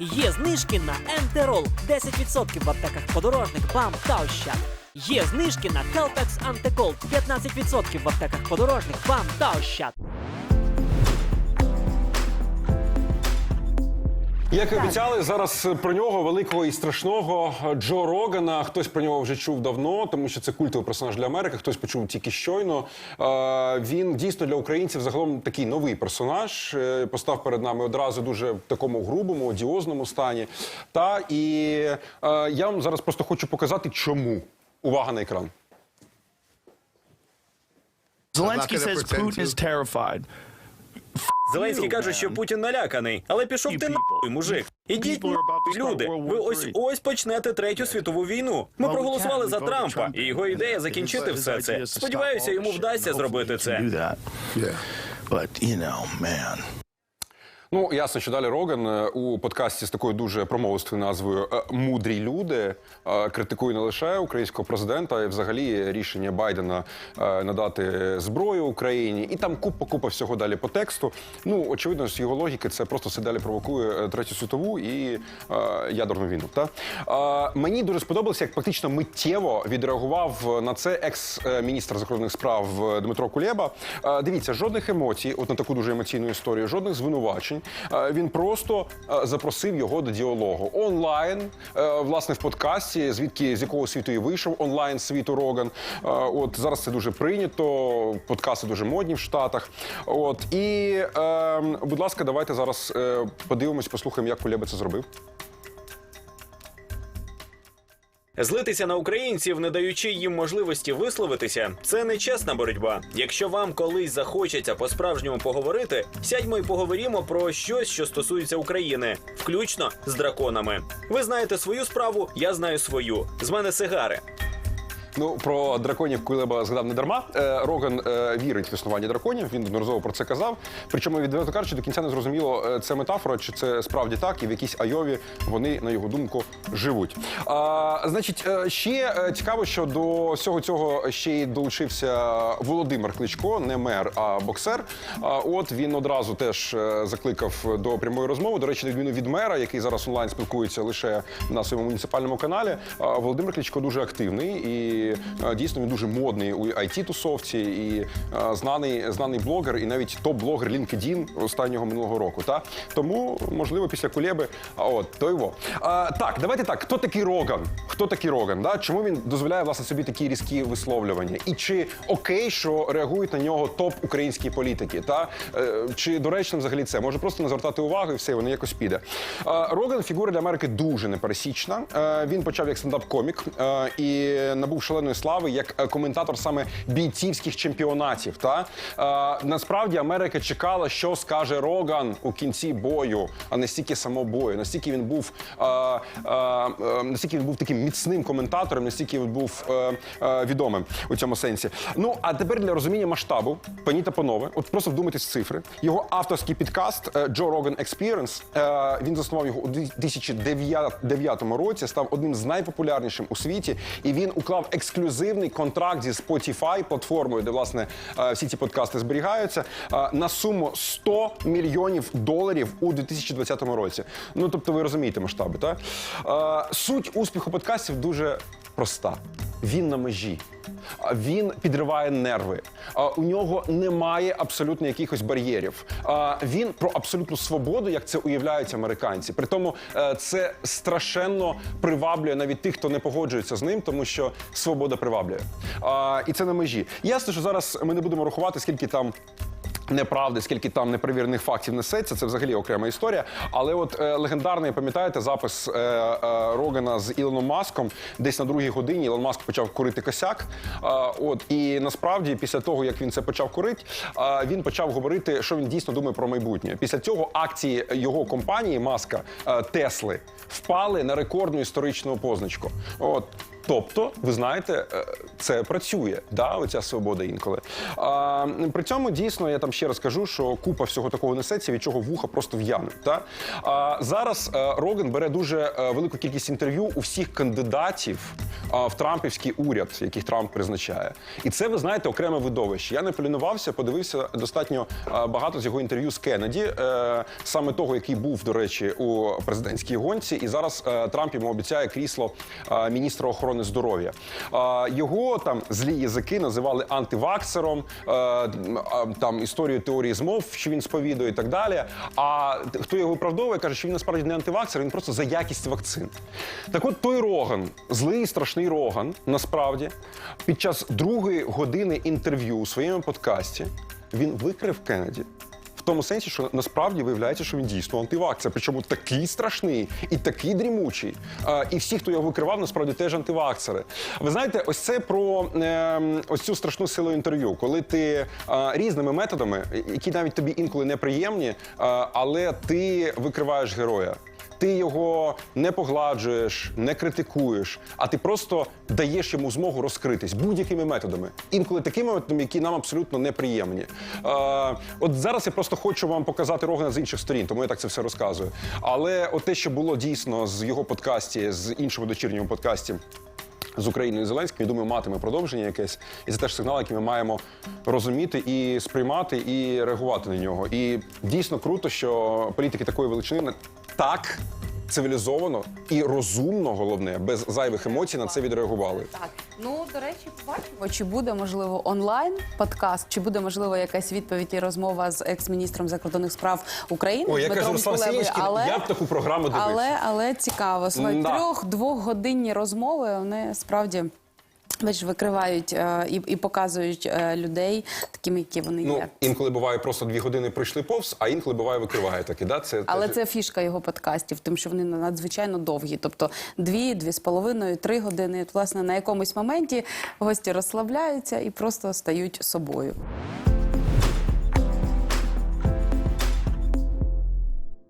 Є знижки на Ентерол 10% в аптеках подорожник, БАМ та Ощад. Є знижки на Хелпекс Антикол 15% в аптеках подорожник, БАМ та Ощад. Як і обіцяли, зараз про нього великого і страшного Джо Рогана. Хтось про нього вже чув давно, тому що це культовий персонаж для Америки. Хтось почув тільки щойно. Е, Він дійсно для українців загалом такий новий персонаж. Е, Постав перед нами одразу дуже в такому грубому, одіозному стані. Та і е, я вам зараз просто хочу показати, чому. Увага на екран. Zelensky gonna says Putin is terrified. Зеленський каже, що Путін наляканий, але пішов ти нахуй, мужик. Ідіть нахуй, люди. Ви ось ось почнете третю світову війну. Ми проголосували за Трампа, і його ідея закінчити все це. Сподіваюся, йому вдасться зробити це. Ну, ясно, що далі Роган е, у подкасті з такою дуже промовистою назвою е, Мудрі люди е, критикує не лише українського президента, а взагалі рішення Байдена надати зброю Україні, і там купа купа всього далі по тексту. Ну, очевидно, з його логіки це просто все далі провокує третю світову і ядерну війну. Та мені дуже сподобалося, як практично миттєво відреагував на це екс-міністр закордонних справ Дмитро Кулєба. Дивіться, жодних емоцій, от на таку дуже емоційну історію, жодних звинувачень. Е, Він просто е, запросив його до діалогу онлайн, е, власне, в подкасті, звідки з якого світу і вийшов онлайн світу Роган. От зараз це дуже прийнято. Подкасти дуже модні в Штатах. От і, е, будь ласка, давайте зараз подивимось, послухаємо, як Кулеба це зробив. Злитися на українців, не даючи їм можливості висловитися, це не чесна боротьба. Якщо вам колись захочеться по-справжньому поговорити, сядьмо і поговоримо про щось, що стосується України, включно з драконами. Ви знаєте свою справу, я знаю свою. З мене сигари. Ну про драконів Кулеба згадав не дарма. Е, Роган е, вірить в існування драконів. Він неодноразово про це казав. Причому відверто кажучи, до кінця не зрозуміло, е, це метафора, чи це справді так, і в якійсь айові вони на його думку живуть. А, значить, ще цікаво, що до всього цього ще й долучився Володимир Кличко, не мер, а боксер. А, от він одразу теж закликав до прямої розмови. До речі, відміну від мера, який зараз онлайн спілкується лише на своєму муніципальному каналі. Володимир Кличко дуже активний і е, дійсно він дуже модний у it тусовці і е, знаний, знаний блогер, і навіть топ-блогер LinkedIn останнього минулого року. Та тому можливо після Кулєби. А от то його. А, так, давайте так. Хто такий Роган? Хто такий Роган? Да? Чому він дозволяє власне собі такі різкі висловлювання? І чи окей, що реагують на нього топ українські політики? Та Е, чи доречно взагалі це? Може просто не звертати увагу і все, воно якось піде. Роган фігура для Америки дуже непересічна. Він почав як стендап-комік і набув шаленої слави як е, коментатор саме бійцівських чемпіонатів. Та Е, насправді Америка чекала, що скаже Роган у кінці бою, а не стільки само бою. Настільки він був е, е, е, настільки він був таким міцним коментатором, настільки він був е, е, відомим у цьому сенсі. Ну а тепер для розуміння масштабу, пані та панове, от просто вдумайтесь в цифри. Його авторський підкаст е, Joe Rogan Experience, е, Він заснував його у 2009 році, став одним з найпопулярнішим у світі, і він уклав ексклюзивний контракт зі Spotify, платформою, де власне е, всі ці подкасти зберігаються, е, на суму 100 мільйонів доларів у 2020 році. Ну тобто, ви розумієте масштаби, так? Е, Суть успіху подкастів дуже проста. Він на межі. Він підриває нерви. У нього немає абсолютно якихось бар'єрів. Він про абсолютну свободу, як це уявляють американці. При тому це страшенно приваблює навіть тих, хто не погоджується з ним, тому що свобода приваблює. І це на межі. Ясно, що зараз ми не будемо рахувати, скільки там. Неправди, скільки там непровірених фактів несеться, це взагалі окрема історія. Але от е, легендарний, пам'ятаєте, запис е, е, Рогана з Ілоном Маском десь на другій годині Ілон Маск почав курити косяк. Е, от і насправді, після того як він це почав курити, е, він почав говорити, що він дійсно думає про майбутнє. Після цього акції його компанії Маска е, Тесли впали на рекордну історичну позначку. От Тобто, ви знаєте, е, це працює, да, оця свобода інколи. А, при цьому дійсно я там ще раз кажу, що купа всього такого несеться, від чого вуха просто в'яне. Да? А, зараз е, Роган бере дуже е, велику кількість інтерв'ю у всіх кандидатів в Трампівський уряд, яких Трамп призначає. І це, ви знаєте, окреме видовище. Я не полінувався, подивився достатньо багато з його інтерв'ю з Кеннеді, е, саме того, який був, до речі, у президентській гонці. І зараз е, Трамп йому обіцяє крісло міністра охорони здоров'я. Його там злі язики називали антиваксером, е, там історію теорії змов, що він сповідує і так далі. А хто його виправдовує, каже, що він насправді не антиваксер, він просто за якість вакцин. Так от той Роган, злий страшний Роган, насправді, під час другої години інтерв'ю у своєму подкасті він викрив Кеннеді. В тому сенсі, що насправді виявляється, що він дійсно антивакцер, причому такий страшний і такий дрімучий. А, і всі, хто його викривав, насправді теж антивакцери. Ви знаєте, ось це про ем, ось цю страшну силу інтерв'ю, коли ти а, різними методами, які навіть тобі інколи неприємні, а, але ти викриваєш героя. Ти його не погладжуєш, не критикуєш, а ти просто даєш йому змогу розкритись будь-якими методами. Інколи такими методами, які нам абсолютно неприємні. Е, от зараз я просто хочу вам показати Рогана з інших сторін, тому я так це все розказую. Але от те, що було дійсно з його подкасті, з іншого дочірнього подкасті. З Україною і Зеленським, я думаю, матиме продовження якесь, і це теж сигнал, який ми маємо розуміти і сприймати, і реагувати на нього. І дійсно круто, що політики такої величини так цивілізовано і розумно, головне, без зайвих емоцій на це відреагували. Так, ну до речі, побачимо, чи буде можливо онлайн подкаст, чи буде можливо якась відповідь і розмова з екс-міністром закордонних справ України Ой, я Дмитром кажу, Руслан Кулебою, Сінічкін, я б таку програму дивився. але, але цікаво. Слухай, Да. трьох-двохгодинні розмови вони справді. Бачиш, викривають е, і, і показують е, людей такими, які вони Ну, є. інколи буває просто дві години прийшли повз, а інколи буває викриває таки. Да? Це Але це фішка його подкастів, тим, що вони надзвичайно довгі. Тобто дві, дві з половиною, три години. От, власне, на якомусь моменті гості розслабляються і просто стають собою.